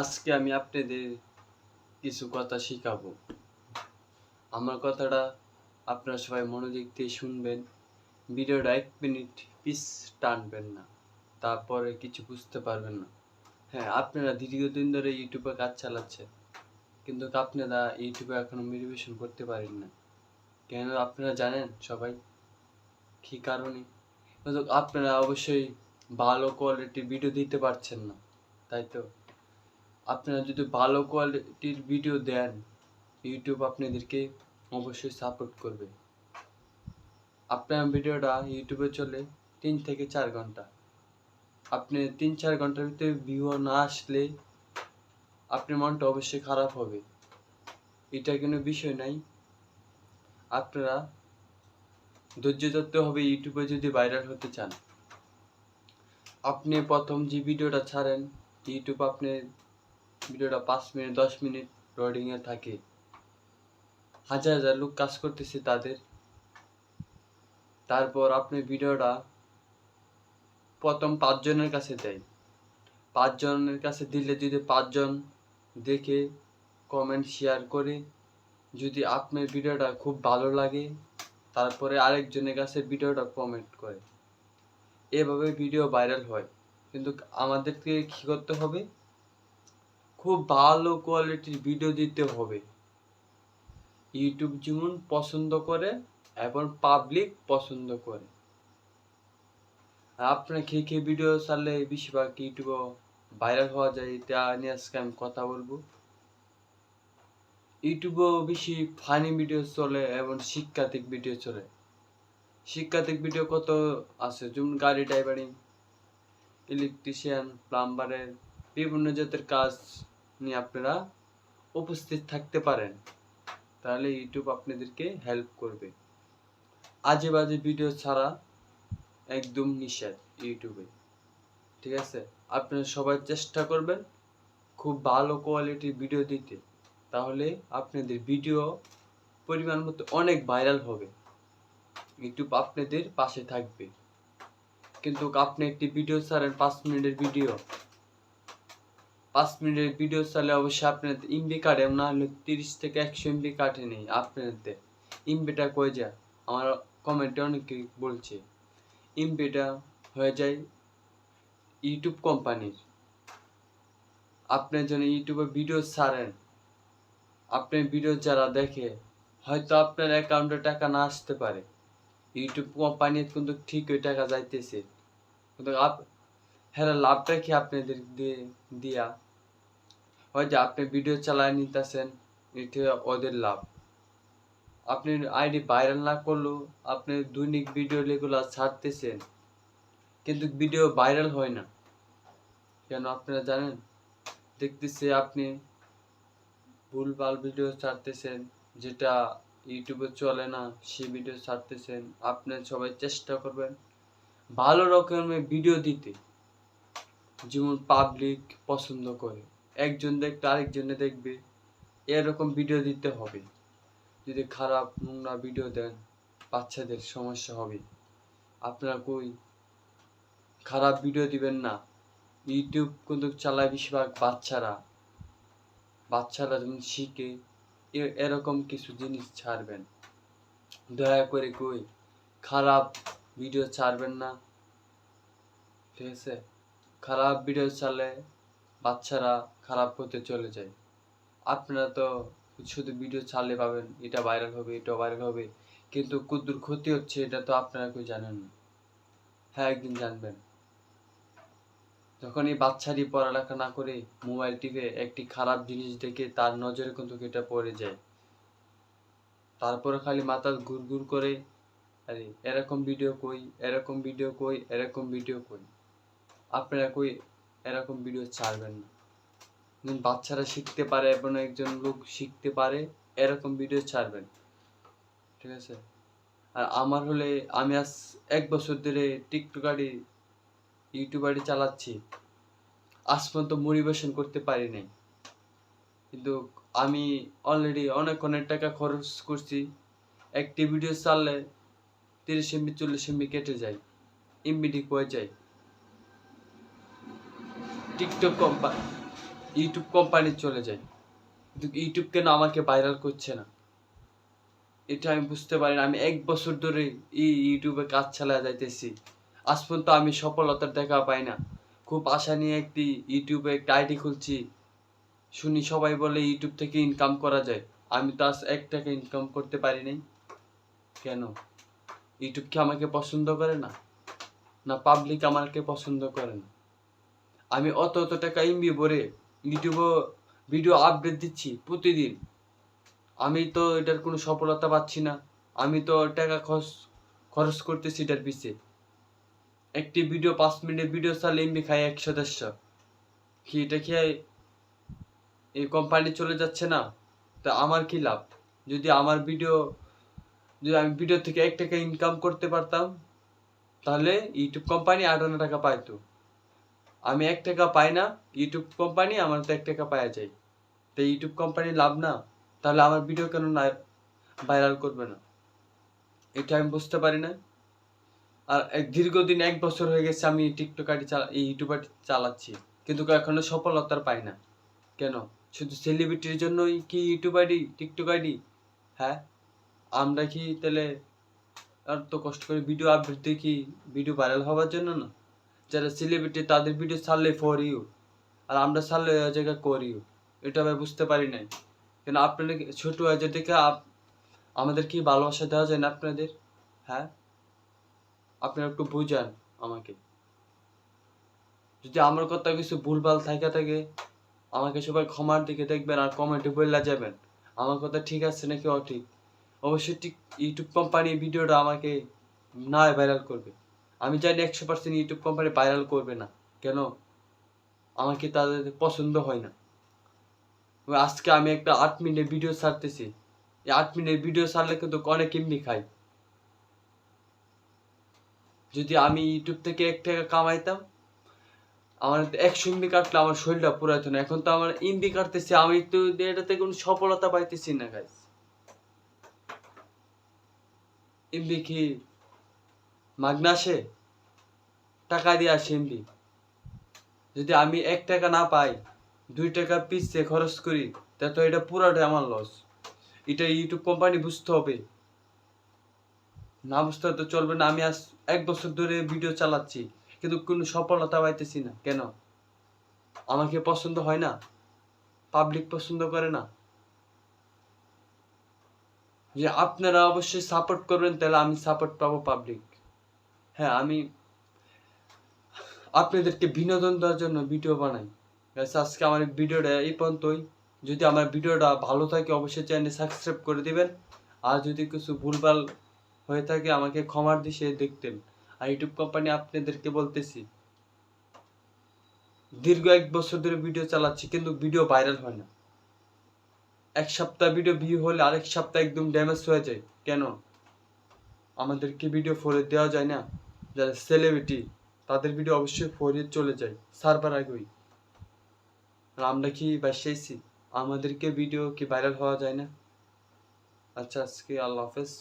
আজকে আমি আপনাদের কিছু কথা শিখাবো। আমার কথাটা আপনারা সবাই মনোযোগ দিয়ে শুনবেন। ভিডিওটা এক মিনিট পিস টানবেন না, তারপরে কিছু বুঝতে পারবেন না। হ্যাঁ আপনারা দীর্ঘদিন ধরে ইউটিউবে কাজ চালাচ্ছেন, কিন্তু আপনারা ইউটিউবে এখনও মোটিভেশন করতে পারেন না। কেন আপনারা জানেন সবাই? কী কারণে? আপনারা অবশ্যই ভালো কোয়ালিটির ভিডিও দিতে পারছেন না, তাই তো? আপনারা যদি ভালো কোয়ালিটির ভিডিও দেন ইউটিউব আপনাদেরকে অবশ্যই সাপোর্ট করবে। আপনার ভিডিওটা ইউটিউবে চলে তিন থেকে চার ঘণ্টা। আপনি তিন চার ঘণ্টার ভিতরে ভিউ না আসলে আপনার মনটা অবশ্যই খারাপ হবে। এটা কোনো বিষয় নাই। আপনারা ধৈর্য ধরতে হবে ইউটিউবে যদি ভাইরাল হতে চান। আপনি প্রথম যে ভিডিওটা ছাড়েন ইউটিউব আপনি ভিডিওটা পাঁচ মিনিট, দশ মিনিট লোডিংয়ে থাকে। হাজার হাজার লোক কাজ করতেছে তাদের। তারপর আপনি ভিডিওটা প্রথম পাঁচজনের কাছে দেয়। পাঁচজনের কাছে দিলে যদি পাঁচজন দেখে কমেন্ট শেয়ার করে, যদি আপনার ভিডিওটা খুব ভালো লাগে, তারপরে আরেকজনের কাছে ভিডিওটা কমেন্ট করে। এভাবে ভিডিও ভাইরাল হয়। কিন্তু আমাদেরকে কী করতে হবে? খুব ভালো কোয়ালিটির ভিডিও দিতে হবে। ইউটিউব যেমন পছন্দ করে এবং পাবলিক পছন্দ করে। আপনার খেয়ে খেয়ে ভিডিও ছাড়লে বেশিরভাগ ইউটিউবে ভাইরাল হওয়া যায়, এটা নিয়ে আজকে আমি কথা বলব। ইউটিউবেও বেশি ফানি ভিডিও চলে এবং শিক্ষাতিক ভিডিও চলে। শিক্ষাতিক ভিডিও কত আছে? যেমন গাড়ি ড্রাইভারিং ইলেকট্রিশিয়ান প্লাম্বারের বিভিন্ন জাতের কাজ নিয়ে আপনারা উপস্থিত থাকতে পারেন। তাহলে ইউটিউব আপনাদেরকে হেল্প করবে। আজে বাজে ভিডিও ছাড়া একদম নিষেধ ইউটিউবে। ঠিক আছে? আপনারা সবাই চেষ্টা করবেন খুব ভালো কোয়ালিটির ভিডিও দিতে। তাহলে আপনাদের ভিডিও পরিমাণ মতো অনেক ভাইরাল হবে। ইউটিউব আপনাদের পাশে থাকবে। কিন্তু আপনি একটি ভিডিও ছাড়েন পাঁচ মিনিটের ভিডিও পাঁচ মিনিটের ভিডিও চালে অবশ্যই আপনার ইমবি কাটে না হলে তিরিশ থেকে একশো এমবি কাটে নেই আপনাদের। ইমবিটা কয়ে যায়? আমার কমেন্টে অনেকে বলছে ইমবিটা হয়ে যায় ইউটিউব কোম্পানির আপনার জন্য ইউটিউবে ভিডিও ছাড়েন আপনার ভিডিও যারা দেখে, হয়তো আপনার অ্যাকাউন্টে টাকা না আসতে পারে। ইউটিউব কোম্পানির কিন্তু ঠিক ওই টাকা যাইতেছে। কিন্তু আপ হ্যাঁ লাভটা কি আপনাদের দিয়ে দিয়া? হয় যে আপনি ভিডিও চালায় নিতেছেন এটা ওদের লাভ। আপনি আইডি ভাইরাল না করলেও আপনি দৈনিক ভিডিও যেগুলো ছাড়তেছেন, কিন্তু ভিডিও ভাইরাল হয় না। কেন আপনারা জানেন? দেখতেছে আপনি ভুলভাল ভিডিও ছাড়তেছেন, যেটা ইউটিউবে চলে না সে ভিডিও ছাড়তেছেন। আপনি সবাই চেষ্টা করবেন ভালো রকমের ভিডিও দিতে, যেমন পাবলিক পছন্দ করে। একজন দেখতে আরেকজনে দেখবে। এরকম ভিডিও দিতে হবে। যদি খারাপ নোংরা ভিডিও দেন, বাচ্চাদের সমস্যা হবে। আপনারা কই? খারাপ ভিডিও দিবেন না। ইউটিউব কিন্তু চালায় বেশিরভাগ বাচ্চারা। বাচ্চারা যেন শিখে এরকম কিছু জিনিস ছাড়বেন। দয়া করে কই? খারাপ ভিডিও ছাড়বেন না। ঠিক আছে? খারাপ ভিডিও ছাড়লে বাচ্চারা খারাপ হতে চলে যায়। আপনারা তো শুধু ভিডিও ছাড়লে পাবেন, এটা ভাইরাল হবে, এটা ভাইরাল হবে, কিন্তু কুদ্দুর ক্ষতি হচ্ছে এটা তো আপনারা কেউ জানেন না। হ্যাঁ একদিন জানবেন। যখন এই বাচ্চাটি পড়ালেখা না করে মোবাইল টিপে একটি খারাপ জিনিস দেখে তার নজরে কিন্তু এটা পড়ে যায়। তারপরে খালি মাথা ঘুর ঘুর করে, আরে, এরকম ভিডিও কই, এরকম ভিডিও কই, এরকম ভিডিও কই। আপনারা কই এরকম ভিডিও ছাড়বেন না। যেন বাচ্চারা শিখতে পারে এবং একজন লোক শিখতে পারে, এরকম ভিডিও ছাড়বেন। ঠিক আছে? আর আমার হলে আমি আজ এক বছর ধরে টিকটকারি ইউটিউবারই চালাচ্ছি। আজ পর্যন্ত মোটিভেশন করতে পারি নাই। কিন্তু আমি অলরেডি অনেক অনেক টাকা খরচ করছি। একটি ভিডিও চাললে তিরিশ এমবি চল্লিশ এমবি কেটে যায়। এমবিডি হয়ে যায়। টিকটক কোম্পানি ইউটিউব কোম্পানি চলে যায়। কিন্তু ইউটিউব কেন আমাকে ভাইরাল করছে না? এটা আমি বুঝতে পারি না। আমি এক বছর ধরে এই ইউটিউবে কাজ চালা যাইতেছি। আজ পর্যন্ত আমি সফলতার দেখা পাই না। খুব আশা নিয়ে একটি ইউটিউবে একটা আইডি খুলছি। শুনি সবাই বলে ইউটিউব থেকে ইনকাম করা যায়। আমি তো আজ এক টাকা ইনকাম করতে পারি নাই। কেন? ইউটিউব কি আমাকে পছন্দ করে না? না পাবলিক আমাকে পছন্দ করে না? আমি অত অত টাকা ইমবি ভরে ইউটিউবে ভিডিও আপডেট দিচ্ছি প্রতিদিন। আমি তো এটার কোনো সফলতা পাচ্ছি না। আমি তো টাকা খরচ খরচ করতেছি এটার পিছে। একটি ভিডিও পাঁচ মিনিটের ভিডিও চালে এমবি খাই একশো দেড়শো। কি এটা কি এই কোম্পানি চলে যাচ্ছে না? তা আমার কি লাভ? যদি আমার ভিডিও যদি আমি ভিডিও থেকে এক টাকা ইনকাম করতে পারতাম, তাহলে ইউটিউব কোম্পানি আটান্ন টাকা পাইতো। আমি এক টাকা পাই না ইউটিউব কোম্পানি আমার তো এক টাকা পাওয়া যায়। তো ইউটিউব কোম্পানি লাভ না, তাহলে আমার ভিডিও কেন না ভাইরাল করবে না? এটা আমি বুঝতে পারি না। আর এক দীর্ঘদিন, এক বছর হয়ে গেছে আমি টিকটক আইডি চালা, এই ইউটিউব চালাচ্ছি, কিন্তু এখনও সফলতার পাই না। কেন? শুধু সেলিব্রিটির জন্যই কি ইউটিউব আইডি টিকটক আইডি? হ্যাঁ? আমরা কি তাহলে আর তো কষ্ট করে ভিডিও আপডেট কি ভিডিও ভাইরাল হওয়ার জন্য না? যারা সেলিব্রিটি তাদের ভিডিও ছাড়লে ফর ইউ আর আমরা ছাড়লে ওই জায়গায় কর। ইউ এটা আমি বুঝতে পারি নাই। কেন আপনাদের ছোট হয়েছে দেখে আমাদের কি ভালোবাসা দেওয়া যায় না আপনাদের? হ্যাঁ? আপনারা একটু বুঝান আমাকে। যদি আমার কথা কিছু ভুলভাল থাকে থাকে, আমাকে সবাই ক্ষমার দিকে দেখবেন আর কমেন্টে বললা যাবেন। আমার কথা ঠিক আছে নাকি অঠিক অবশ্যই ঠিক ইউটিউব কোম্পানি ভিডিওটা আমাকে না ভাইরাল করবে। আমি জানি একশো পার্সেন্ট ইউটিউব কোম্পানি ভাইরাল করবে না। কেন? আমাকে তাদের পছন্দ হয় না। আজকে আমি একটা আট মিনিটের ভিডিও ছাড়তেছি। এই আট মিনিটের ভিডিও ছাড়লে কিন্তু অনেক এমনি খাই যদি আমি ইউটিউব থেকে এক টাকা কামাইতাম, আমার একশো এমবি কাটলে আমার শরীরটা পুরাইতো না। এখন তো আমার এমবি কাটতেছি, আমি তো এটাতে কোনো সফলতা পাইতেছি না গাইস এমবি কি মাগনা আসে, টাকা দিয়ে এমবি যদি আমি এক টাকা না পাই, দুই টাকা পিসে খরচ করি, তা তো এটা পুরাটাই আমার লস এটা ইউটিউব কোম্পানি বুঝতে হবে। না বুঝতে তো চলবে না, আমি আজ এক বছর ধরে ভিডিও চালাচ্ছি, কিন্তু কোনো সফলতা পাইতেছি না। কেন? আমাকে পছন্দ হয় না পাবলিক পছন্দ করে না। যে আপনারা অবশ্যই সাপোর্ট করবেন, তাহলে আমি সাপোর্ট পাবো পাবলিক হ্যাঁ আমি আপনাদেরকে বিনোদন দেওয়ার জন্য ভিডিও বানাই। আজকে আমার ভিডিওটা এই পর্যন্তই। যদি আমার ভিডিওটা ভালো থাকে, অবশ্যই চ্যানেল সাবস্ক্রাইব করে দিবেন। আর যদি কিছু ভুলভাল হয়ে থাকে, আমাকে ক্ষমার দিশে দেখতেন। আর ইউটিউব কোম্পানি আপনাদেরকে বলতেছি, দীর্ঘ এক বছর ধরে ভিডিও চালাচ্ছি, কিন্তু ভিডিও ভাইরাল হয় না। এক সপ্তাহ ভিডিও ভিউ হলে আরেক সপ্তাহ একদম ড্যামেজ হয়ে যায়। কেন? আমাদেরকে ভিডিও ফোরে দেওয়া যায় না। যারা সেলিব্রিটি তাদের ভিডিও অবশ্যই ফোরে চলে যায়। সার্ভার আগেই। আমরা কি বাসাইছি? আমাদেরকে ভিডিও কি ভাইরাল হওয়া যায় না? আচ্ছা আজকে আল্লাহ হাফেজ।